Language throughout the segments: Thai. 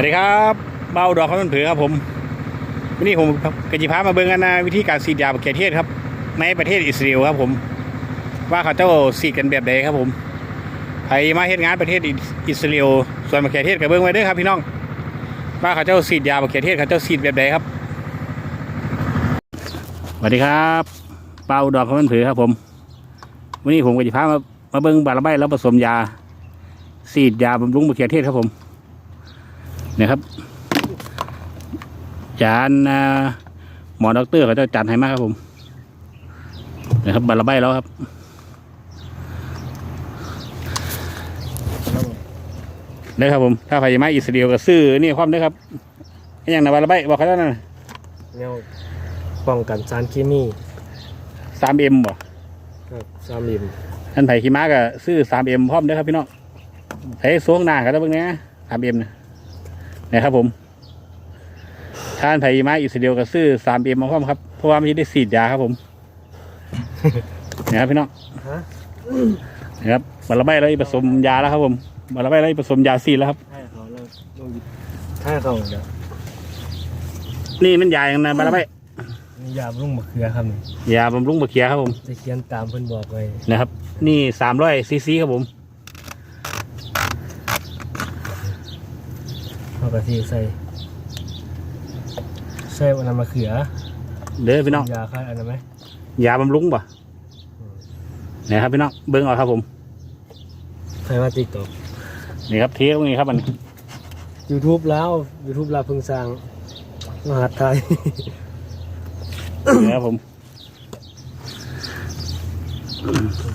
วัสดีครับเบาดอกข้าวต้นเผือครับผมวันนี้ผมกจิพามาเบิ่งกันนะวิธีการฉีดยาบักเขือเทศครับ ในประเทศอิสราเอลครับผม ว่าเขาเจ้าฉีดกันแบบใดครับผมใครมาเฮ็ดงานประเทศอิสราเอลส่วนบักเขือเทศกับเบิ่งไว้ด้อครับพี่น้อง ว่าเขาเจ้าฉีดยาบักเขือเทศเขาเจ้าฉีดแบบใดครับสวัสดีครับเบาดอกข้าวต้นเผือครับผมวันนี้ผมกจิพามามาเบิ่งบาระใบแล้วผสมยาฉีดยาบำรุงบักเขือเทศครับผม นี่ยครับ จานอ่าหมอด็อกเตอร์เขาจะจัดให้มากครับผมนะครับบาระใบแล้วครับเด้อครับผม ถ้าไฟไหม้อิสราเอลก็ซื้อนี่ความเด้อครับอหย่างนะบาระใบบอกเขาแล้วนะแนวป้องกันสารเคมีสามเอ็มบ่ครับสามเหลี่ยมท่านไผ่ขี้ม้าก็ซื้อสามเอ็มพร้อมเด้อครับพี่น้องใช้สวงหน้ากันแล้วเบิ่งเนี้ยสามเอ็มนะ นะครับผมท่านไผ่ขี้ม้าอิสราเอลก็ซื้อสามเอ็มมาพร้อมครับเพราะว่ามันจะได้สีดยาครับผมนะครับพี่น้องฮะนะครับบาระใบแล้วผสมยาแล้วครับผมบาระใบแล้วผสมยาซีดแล้วครับให้เขาแล้วลงหยิบให้เขาเดี๋ยวนี่มันยาอย่างนะบาระใบนี่ยาบำรุงมะเขือครับนี่ยาบำรุงบะเขียครับผมจะเขียนตามเพิ่นบอกไว้นะครับ นี่สามร้อยซีซีครับผม เอากะทิใส่ใส่อันนั้นมะเขือเด้อพี่น้องยาคายอันนั้นไหมยาบำรุงป่ะนะครับพี่น้องเบิ้งเอาครับผมใส่มาติ๊กต็อกนี่ครับเทตรงนี้ครับมันยูทูบแล้วยูทูบลาวเพิ่งสร้างมหาไทยนี่ครับผม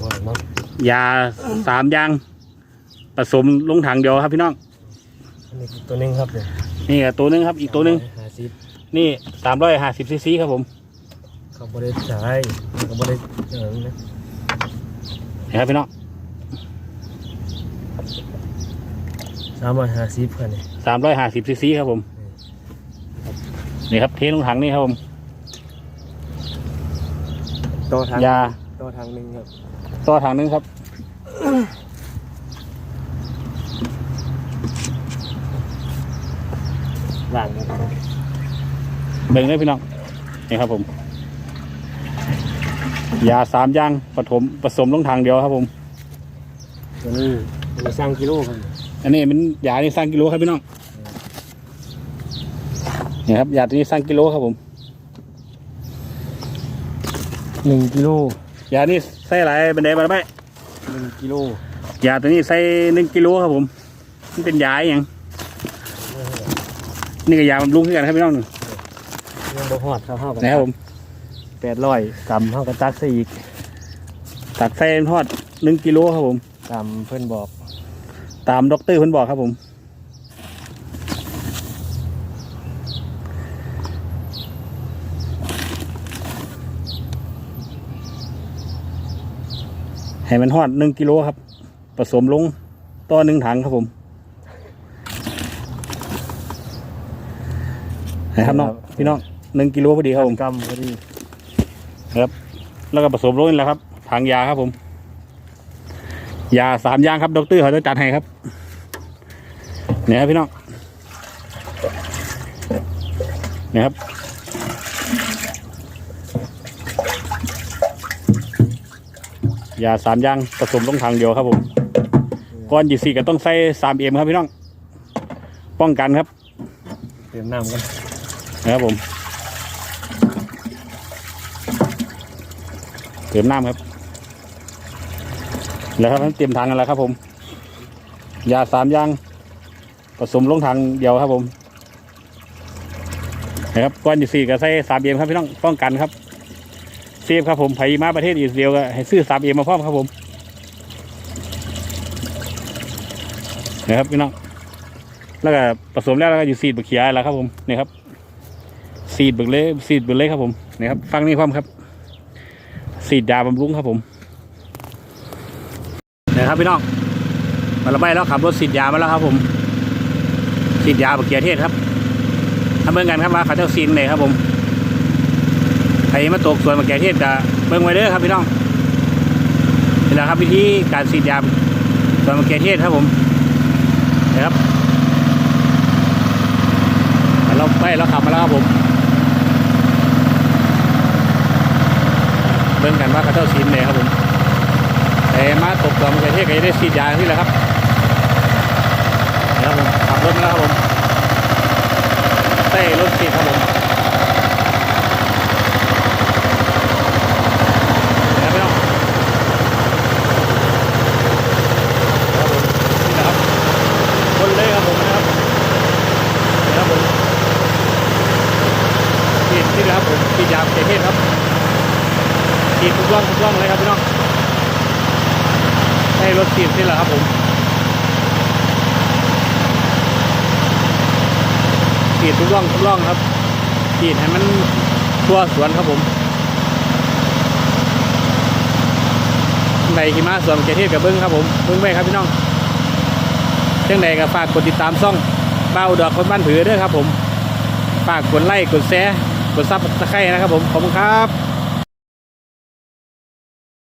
บอกเนาะยาสามอยางผสมลงถังเดียวครับพี่น้อง อันนี้ตัวหนึงครับเนี่ยนี่ก็ตัวหนึงครับอีกตัวหนึงหาซิปนี่สามร้อยห้าสิบซีซีครับผมเขาบริใช้เขาบริเออนะนี่ครับพี่น้องสามร้อยห้าสิบค่ะเนี่ยสามร้อยห้าสิบซีซีครับผมนี่ครับเทลงถังนี่ครับผมต่อทางยาต่อทางหนึ่งครับ ต่อถังหนึงครับ หลังครับเบ่งเลยพี่น้องนี่ครับผม ยาสามอย่างผสมผสมลงทางเดียวครับผมตัวนี้มีสร้างกิโลครับอันนี้เป็นยาที่สร้างกิโลครับพี่น้องนี่ครับยาตัวนี้สร้างกิโลครับผมหนึ่งกิโลยานี้ใส่หลายบันไดบันไดหนึ่งกิโลยาตัวนี้ใส่หนึ่งกิโลครับผมมันเป็นยาอหย่าง นี่ก็ยาบำรุงขึ้นกันครับพี่น้องยังบ่ฮอดครับเท่ากันนะครับผมแปดร้อยกรัมเท่ากันตักใส่อีกตักใส่ทอดหนึ่งกิโลครับผมตามเพื่อนบอก ตามด็อกเตอร์เพิ่นบอกครับผมให้มันทอดหนึ่งกิโลครับ ผสมลงต่อหนึ่งถังครับผม นะครับน้องพี่น้องหนึ่งกิโลพอดีครับผมกรัมพอดีครับ แล้วก็ผสมลงนี่แหละครับถังยาครับผม ยาสามอย่างครับดอกเตอร์เขาจะจัดให้ครับเนี่ยครับพี่น้องเนี่ยครับยาสามอย่างผสมลงถังเดียวครับผมก้อนยีสี่ก็ต้องใส่สามเอ็มครับพี่น้อง ป้องกันครับ เตรียมน้ำกัน นะครับผม เตรียมน้ำครับ แล้วครับเตรียมถังกันแล้วครับผม ยาสามย่างผสมลงถังเดียวครับผมนะครับก้อนอยู่สี่ก็ใส่สามเอ็มครับพี่น้องป้องกันครับเซฟครับผมไผมาประเทศอิสราเอลก็ให้ซื้อสามเอ็มมาพร้อมครับผมนะครับพี่น้องแล้วก็ผสมแล้วแล้วก็อยู่สีดบะเขียแล้วครับผมนี่ครับ สีดเบิกเล่สีดเบิกเล่ครับผมนี่ครับฟังนี่ความครับ สีดยาบำรุงครับผมนะครับพี่น้องมาละใบแล้วขับรถสีดยามาแล้วครับ ผมสีดยาบะเขียเทศครับทำเบิ่งกันครับว่าเขาเจ้าซีนไหนครับผมใครมาตกส่วนบะเขียเทศจะเบิ่งไว้เด้อครับพี่น้องนี่แหละครับวิธีการสีดยาส่วนบะเขียเทศครับผมนะครับเราไปแล้วขับมาแล้วครับผม เบิ่งกันว่าเขาเจ้าซีนเลยครับผมแต่มาตกตัวมันจะเท่ก็จะได้ซีดยาที่แหละครับนี่ครับผมขับรถมาแล้วครับผมเต้รถซีดครับผมนี่นะครับคนเลยครับผมนะครับนี่รับผมที่ยาประเทศครับ ซีดทุกร่องทุกร่องเลยครับพี่น้องให้รถติดนี่แหละครับผมขีดทุกร่องทุกร่องครับขีดให้มันทั่วสวนครับผมในหิมะสวนเกษตรกับเบิ้งครับผมเบิ้งไว้ครับพี่น้องเช่นใดก็ฝากกดติดตามซ่องเป้าดอกคนบ้านผือด้วยครับผมฝากกดไลค์กดแชร์กดซับสไครต์นะครับผมขอบคุณครับ